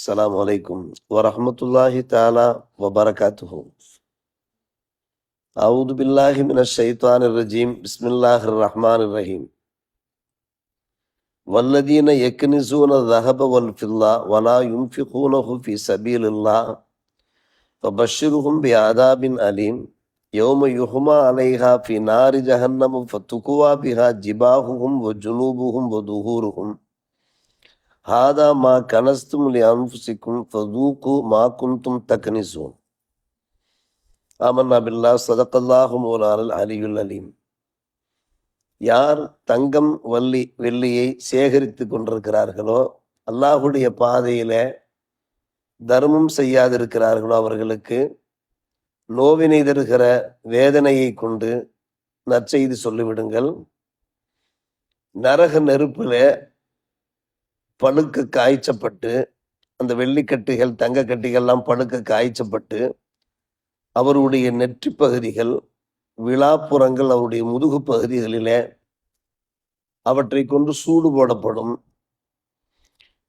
السلام عليكم ورحمة الله تعالى وبركاته. أعوذ بالله من الشيطان الرجيم. بسم الله الرحمن الرحيم. والذين يكنزون الذهب والفضة ولا ينفقونه في سبيل الله فبشرهم بعذاب أليم. يوم يحمى عليها في نار جهنم فتكوى بها جباههم وجنوبهم وظهورهم. ஹாதா மா கனஸ்தும் அன்புசிக்கும் தூக்கு மா குந்தும் தக்னிசூன் ஆமன்னா பில்லா சதக்கல்லாஹும் ஒரு அலல் அலியுல் அலீம் யார் தங்கம் வள்ளி வெள்ளியை சேகரித்து கொண்டிருக்கிறார்களோ அல்லாஹுடைய பாதையில் தர்மம் செய்யாதிருக்கிறார்களோ அவர்களுக்கு நோவினை தருகிற வேதனையை கொண்டு நற்செய்தி சொல்லிவிடுங்கள். நரக நெருப்பில் பழுக்க காய்ச்சப்பட்டு அந்த வெள்ளிக்கட்டிகள் தங்க கட்டிகள்லாம் பழுக்க காய்ச்சப்பட்டு அவருடைய நெற்றி பகுதிகள் விழாப்புறங்கள் அவருடைய முதுகு பகுதிகளிலே அவற்றை கொண்டு சூடு போடப்படும்.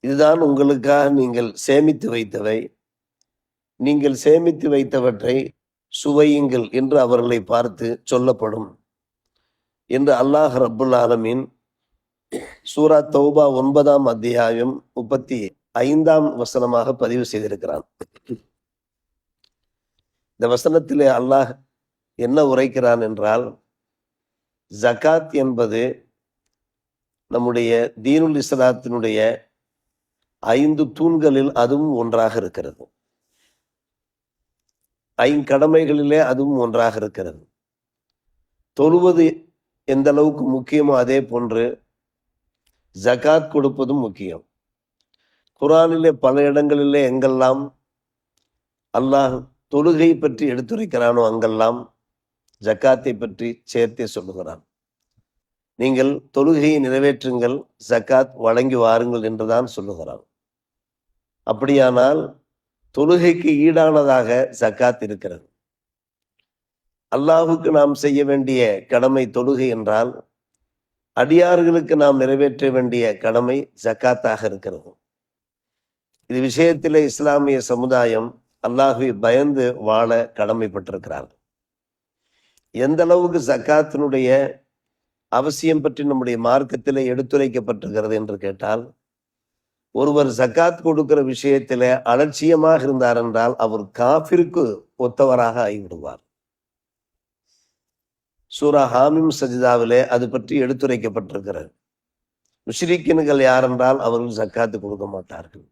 இதுதான் உங்களுக்காக நீங்கள் சேமித்து வைத்தவை. நீங்கள் சேமித்து வைத்தவற்றை சுவையுங்கள் என்று அவர்களை பார்த்து சொல்லப்படும். என்று அல்லாஹ் ரபுல் ஆலமீன் சூரா தௌபா ஒன்பதாம் அத்தியாயம் முப்பத்தி ஐந்தாம் வசனமாக பதிவு செய்திருக்கிறான். இந்த வசனத்திலே அல்லாஹ் என்ன உரைக்கிறான் என்றால் ஜகாத் என்பது நம்முடைய தீனுல் இஸ்லாத்தினுடைய ஐந்து தூண்களில் அதுவும் ஒன்றாக இருக்கிறது. ஐங்கடமைகளிலே அதுவும் ஒன்றாக இருக்கிறது. தொழுவது எந்த அளவுக்கு முக்கியமோ அதே போன்று ஜகாத் கொடுப்பதும் முக்கியம். குரானிலே பல இடங்களிலே எங்கெல்லாம் அல்லாஹ் தொழுகை பற்றி எடுத்துரைக்கிறானோ அங்கெல்லாம் ஜக்காத்தை பற்றி சேர்த்தே சொல்லுகிறான். நீங்கள் தொழுகையை நிறைவேற்றுங்கள் ஜக்காத் வழங்கி வாருங்கள் என்றுதான் சொல்லுகிறான். அப்படியானால் தொழுகைக்கு ஈடானதாக ஜக்காத் இருக்கிறது. அல்லாஹுக்கு நாம் செய்ய வேண்டிய கடமை தொழுகை என்றால் அடியார்களுக்கு நாம் நிறைவேற்ற வேண்டிய கடமை ஜக்காத்தாக இருக்கிறது. இது விஷயத்திலே இஸ்லாமிய சமுதாயம் அல்லாஹுவை பயந்து வாழ கடமைப்பட்டிருக்கிறார்கள். எந்த அளவுக்கு ஜக்காத்தினுடைய அவசியம் பற்றி நம்முடைய மார்க்கத்திலே எடுத்துரைக்கப்பட்டிருக்கிறது என்று கேட்டால் ஒருவர் ஜக்காத் கொடுக்கிற விஷயத்திலே அலட்சியமாக இருந்தார் என்றால் அவர் காஃபிற்கு ஒத்தவராக ஆகிவிடுவார். சூரா ஹாமிம் சஜிதாவிலே அது பற்றி எடுத்துரைக்கப்பட்டிருக்கிறது. முஷ்ரீக்கின்கள் யாரென்றால் அவர்கள் ஜக்காத்து கொடுக்க மாட்டார்கள்.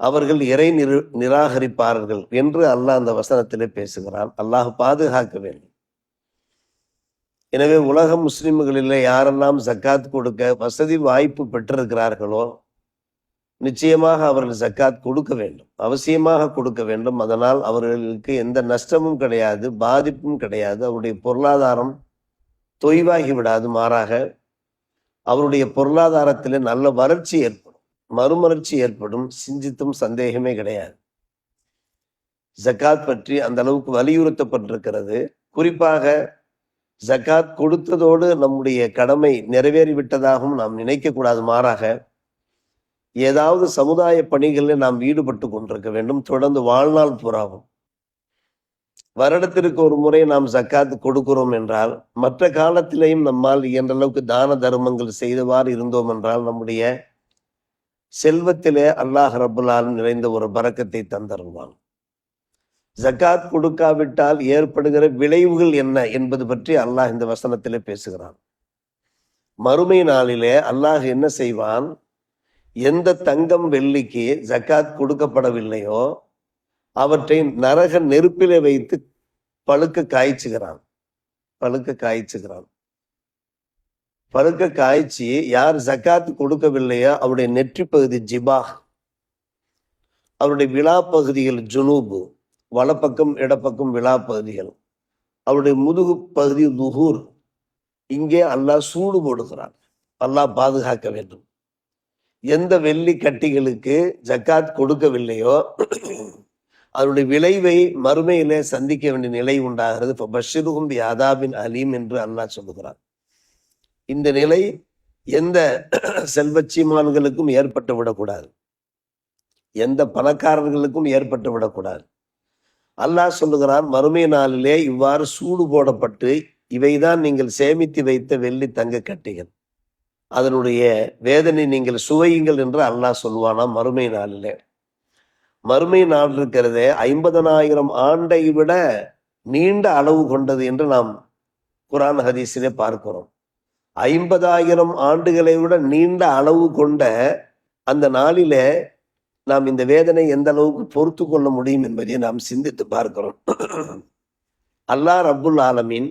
அவர்கள் இறை நிரு நிராகரிப்பார்கள் என்று அல்லாஹ் அந்த வசனத்திலே பேசுகிறான். அல்லாஹ் பாதுகாக்க வேண்டும். எனவே உலக முஸ்லிம்களிலே யாரெல்லாம் ஜக்காத் கொடுக்க வசதி வாய்ப்பு பெற்றிருக்கிறார்களோ நிச்சயமாக அவர்கள் ஜக்காத் கொடுக்க வேண்டும். அவசியமாக கொடுக்க வேண்டும். அதனால் அவர்களுக்கு எந்த நஷ்டமும் கிடையாது பாதிப்பும் கிடையாது. அவருடைய பொருளாதாரம் தொய்வாகி விடாது மாறாக அவருடைய பொருளாதாரத்தில் நல்ல வறட்சி ஏற்படும். மறுமலர்ச்சி ஏற்படும். சிந்தித்தும் சந்தேகமே கிடையாது. ஜக்காத் பற்றி அந்த அளவுக்கு வலியுறுத்தப்பட்டிருக்கிறது. குறிப்பாக ஜக்காத் கொடுத்ததோடு நம்முடைய கடமை நிறைவேறிவிட்டதாகவும் நாம் நினைக்கக்கூடாது மாறாக ஏதாவது சமுதாய பணிகளில் நாம் ஈடுபட்டு கொண்டிருக்க வேண்டும். தொடர்ந்து வாழ்நாள் புறாவும் வருடத்திற்கு ஒரு முறை நாம் ஜக்காத் கொடுக்கிறோம் என்றால் மற்ற காலத்திலேயும் நம்மால் இயன்ற அளவுக்கு தான தர்மங்கள் செய்தவாறு இருந்தோம் என்றால் நம்முடைய செல்வத்திலே அல்லாஹ் ரபுல்லாலும் நிறைந்த ஒரு பறக்கத்தை தந்தருவான் ஜக்காத் கொடுக்காவிட்டால் ஏற்படுகிற விளைவுகள் என்ன என்பது பற்றி அல்லாஹ் இந்த வசனத்திலே பேசுகிறான். மறுமை நாளிலே அல்லாஹ் என்ன செய்வான்? எந்த தங்கம் வெள்ளிக்கு ஜக்காத் கொடுக்கப்படவில்லையோ அவற்றை நரக நெருப்பிலே வைத்து பழுக்க காய்ச்சுகிறான். பழுக்க காய்ச்சுகிறான். பழுக்க காய்ச்சி யார் ஜக்காத் கொடுக்கவில்லையோ அவருடைய நெற்றி பகுதி ஜிபா அவருடைய விழா பகுதிகள் ஜுனூபு வலப்பக்கம் இடப்பக்கம் விழா பகுதிகள் அவருடைய முதுகு பகுதி துகூர் இங்கே அல்லாஹ் சூடு போடுகிறான். அல்லாஹ் பாதுகாக்க வேண்டும். எந்த வெள்ளி கட்டிகளுக்கு ஜக்காத் கொடுக்கவில்லையோ அதனுடைய விளைவை மறுமையிலே சந்திக்க வேண்டிய நிலை உண்டாகிறது. இப்போ பஷிருகும் யாதாபின் அலீம் என்று அல்லாஹ் சொல்லுகிறான். இந்த நிலை எந்த செல்வச்சீமான்களுக்கும் ஏற்பட்டு விடக்கூடாது. எந்த பணக்காரர்களுக்கும் ஏற்பட்டு விடக்கூடாது. அல்லாஹ் சொல்லுகிறான் மறுமை நாளிலே இவ்வாறு சூடு போடப்பட்டு இவைதான் நீங்கள் சேமித்து வைத்த வெள்ளி தங்க கட்டிகள். அதனுடைய வேதனை நீங்கள் சுவையுங்கள் என்று அல்லாஹ் சொல்வானா மறுமை நாளில். மறுமை நாள் இருக்கிறது ஐம்பதனாயிரம் ஆண்டை விட நீண்ட அளவு கொண்டது என்று நாம் குரான் ஹதீஸிலே பார்க்கிறோம். ஐம்பதாயிரம் ஆண்டுகளை விட நீண்ட அளவு கொண்ட அந்த நாளில நாம் இந்த வேதனை எந்த அளவுக்கு பொறுத்து கொள்ள முடியும் என்பதை நாம் சிந்தித்து பார்க்கிறோம். அல்லாஹ் ரப்புல் ஆலமீன்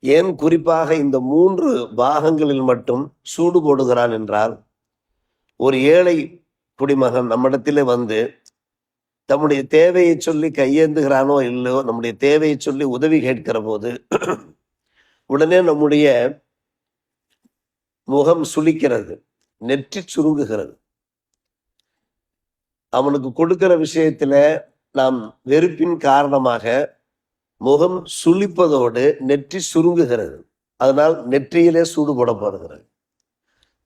ஏன் குறிப்பாக இந்த மூன்று பாகங்களில் மட்டும் சூடு போடுகிறான் என்றால் ஒரு ஏழை குடிமகன் நம்மிடத்திலே வந்து தம்முடைய தேவையை சொல்லி கையேந்துகிறானோ இல்லையோ நம்முடைய தேவையை சொல்லி உதவி கேட்கிற போது உடனே நம்முடைய முகம் சுளிக்கிறது நெற்றி சுருங்குகிறது. அவனுக்கு கொடுக்கிற விஷயத்துல நாம் வெறுப்பின் காரணமாக முகம் சுளிப்பதோடு நெற்றி சுருங்குகிறது. அதனால் நெற்றியிலே சூடு போடப்படுகிறது.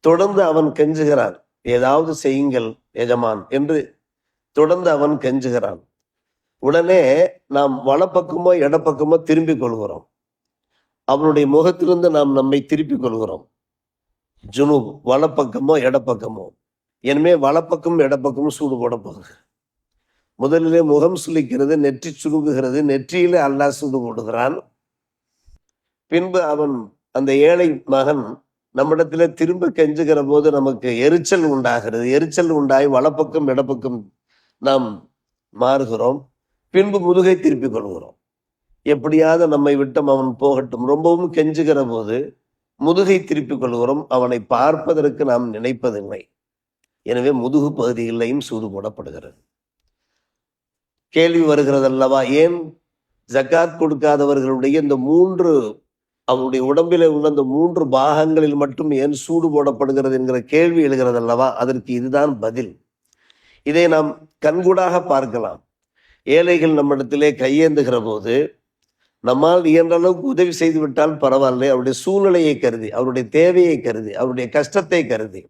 தொடர்ந்து அவன் கெஞ்சுகிறான். ஏதாவது செய்யுங்கள் எஜமான் என்று தொடர்ந்து அவன் கெஞ்சுகிறான். உடனே நாம் வலப்பக்கமோ இடப்பக்கமோ திரும்பிக் கொள்கிறோம். அவனுடைய முகத்திலிருந்து நாம் நம்மை திருப்பிக் கொள்கிறோம். ஜுனு வலப்பக்கமோ இடப்பக்கமோ. எனவே வலப்பக்கம் இடப்பக்கமும் சூடு போட போகுது முதலிலே முகம் சுளிக்கிறது நெற்றி சுருங்குகிறது நெற்றியிலே அல்லாஹ் சூடு போடுகிறான். பின்பு அவன் அந்த ஏழை மகன் நம்மிடத்துல திரும்ப கெஞ்சுகிற போது நமக்கு எரிச்சல் உண்டாகிறது. எரிச்சல் உண்டாகி வலப்பக்கம் இடப்பக்கம் நாம் மாறுகிறோம். பின்பு முதுகை திருப்பிக் கொள்கிறோம். எப்படியாவது நம்மை விட்டும் அவன் போகட்டும். ரொம்பவும் கெஞ்சுகிற போது முதுகை திருப்பிக் கொள்கிறோம். அவனை பார்ப்பதற்கு நாம் நினைப்பதில்லை. எனவே முதுகு பகுதிகளையும் சூடு போடப்படுகிறது. கேள்வி வருகிறது அல்லவா ஏன் ஜக்காத் கொடுக்காதவர்களுடைய இந்த மூன்று அவருடைய உடம்பில் உள்ள இந்த மூன்று பாகங்களில் மட்டும் ஏன் சூடு போடப்படுகிறது என்கிற கேள்வி எழுகிறது அல்லவா அதற்கு இதுதான் பதில். இதை நாம் கண்கூடாக பார்க்கலாம். ஏழைகள் நம்மிடத்திலே கையேந்துகிற போது நம்மால் இயன்ற அளவுக்கு உதவி செய்து விட்டால் பரவாயில்லை. அவருடைய சூழ்நிலையை கருதி அவருடைய தேவையை கருதி அவருடைய கஷ்டத்தை கருதி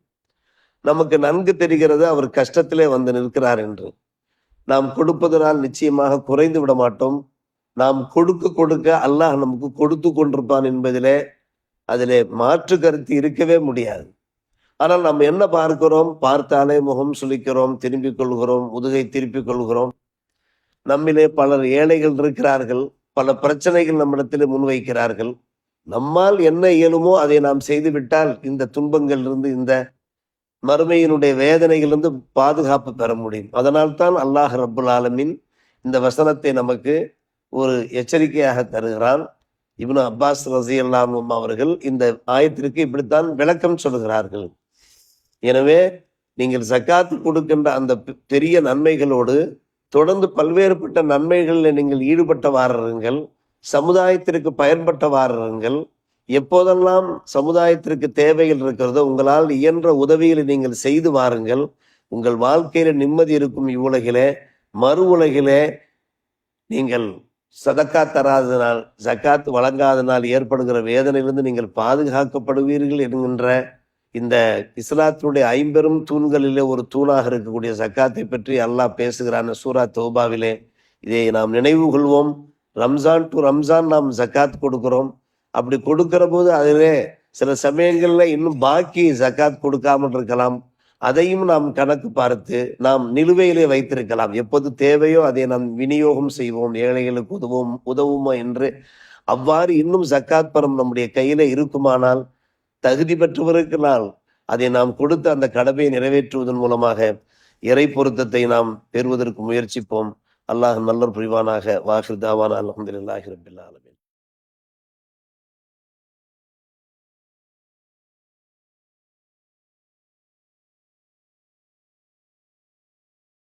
நமக்கு நன்கு தெரிகிறது அவர் கஷ்டத்திலே வந்து நிற்கிறார் என்று. நாம் கொடுப்பதனால் நிச்சயமாக குறைந்து விட மாட்டோம். நாம் கொடுக்க கொடுக்க அல்லாஹ் நமக்கு கொடுத்து கொண்டிருப்பான் என்பதிலே அதிலே மாற்று கருத்து இருக்கவே முடியாது. ஆனால் நாம் என்ன பார்க்கிறோம்? பார்த்தாலே முகம் சுழிக்கிறோம் திரும்பிக் கொள்கிறோம் முதுகை திருப்பிக் கொள்கிறோம். நம்மிலே பலர் ஏழைகள் இருக்கிறார்கள் பல பிரச்சனைகள் நம்மிடத்திலே முன்வைக்கிறார்கள். நம்மால் என்ன இயலுமோ அதை நாம் செய்துவிட்டால் இந்த துன்பங்களிலிருந்து இந்த மறுமையினுடைய வேதனைகளிலிருந்து பாதுகாப்பு பெற முடியும். அதனால் தான் அல்லாஹ் ரப்புல் ஆலமின் இந்த வசனத்தை நமக்கு ஒரு எச்சரிக்கையாக தருகிறான். இப்னு அப்பாஸ் ரசி அல்லாமும் அவர்கள் இந்த ஆயத்திற்கு இப்படித்தான் விளக்கம் சொல்கிறார்கள். எனவே நீங்கள் ஜக்காத்து கொடுக்கின்ற அந்த பெ- பெரிய நன்மைகளோடு தொடர்ந்து பல்வேறுபட்ட நன்மைகளில் நீங்கள் ஈடுபட்ட வாரருங்கள் சமுதாயத்திற்கு பயன்பட்ட வாரருங்கள் எப்போதெல்லாம் சமுதாயத்திற்கு தேவைகள் இருக்கிறதோ உங்களால் இயன்ற உதவிகளை நீங்கள் செய்து வாருங்கள். உங்கள் வாழ்க்கையில நிம்மதி இருக்கும் இவ்வுலகிலே மறு உலகிலே நீங்கள் சதக்கா தராதனால் ஜக்காத் வழங்காதனால் ஏற்படுகிற வேதனையிலிருந்து நீங்கள் பாதுகாக்கப்படுவீர்கள் என்கின்ற இந்த இஸ்லாத்தினுடைய ஐம்பெரும் தூண்களிலே ஒரு தூணாக இருக்கக்கூடிய சக்காத்தை பற்றி அல்லாஹ் பேசுகிறான. சூரா தௌபாவிலே இதை நாம் நினைவு கொள்வோம். ரம்ஜான் டு ரம்ஜான் நாம் ஜக்காத் கொடுக்கிறோம். அப்படி கொடுக்கிற போது அதிலே சில சமயங்களில் இன்னும் பாக்கி ஜக்காத் கொடுக்காமல் இருக்கலாம். அதையும் நாம் கணக்கு பார்த்து நாம் நிலுவையிலே வைத்திருக்கலாம். எப்போது தேவையோ அதை நாம் விநியோகம் செய்வோம். ஏழைகளுக்கு உதவும் உதவுமா என்று அவ்வாறு இன்னும் ஜக்காத் பணம் நம்முடைய கையில இருக்குமானால் தகுதி பெற்றவருக்கினால் அதை நாம் கொடுத்து அந்த கடமையை நிறைவேற்றுவதன் மூலமாக இறை பொருத்தத்தை நாம் பெறுவதற்கு முயற்சிப்போம். அல்லாஹ் நல்லர் புரிவானாக. வாஹிர் தாவான. அலமதுல்லாஹி ரபில்